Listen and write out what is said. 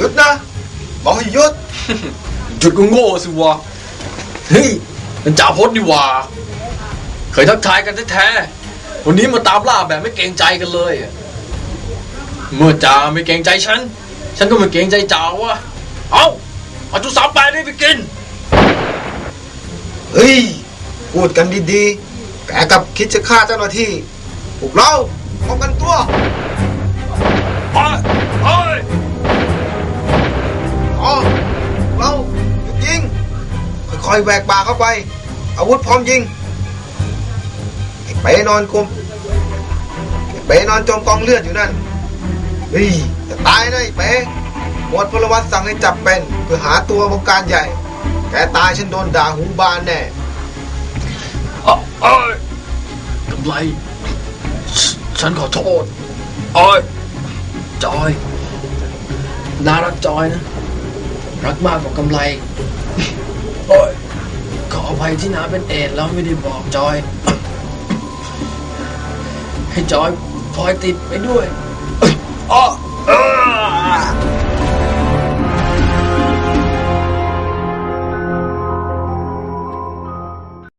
หยุดนะบอกให้หยุด หยุดก็โง่สิวะเฮ้ยมันจ่าพจน์นี่หว่า เคยทักทายกันแท้ๆวันนี้มาตามล่าแบบไม่เกรงใจกันเลยอะเมื่อจ่าไม่เกรงใจฉัน ฉันก็ไม่เกรงใจจ่าวะเอาเอาจุดสามแปดนี่ไปกิน เฮ้ยพูดกันดีๆ แกกลับคิดจะฆ่าเจ้าหน้าที่พวกเราป้องกันตัว ค่อยแหวกปากเข้าไป อาวุธพร้อมยิงไอ้เป๋นอนกลมไอ้เป๋นอนจมกองเลือดอยู่นั่นเฮ้ยจะตายนะไอ้เป๋หมวดพลวัตสั่งให้จับเป็นเพื่อหาตัววงการใหญ่ แกตายฉันโดนด่าหูบานแน่เอาเอ้ยกำไร ฉันขอโทษเอ้ยจอย น่ารักจอยนะ รักมากกว่ากำไร ขออภัยที่น้าเป็นเอดแล้วไม่ได้บอกจอย ให้จอยพลอยติดไปด้วยอ๋อ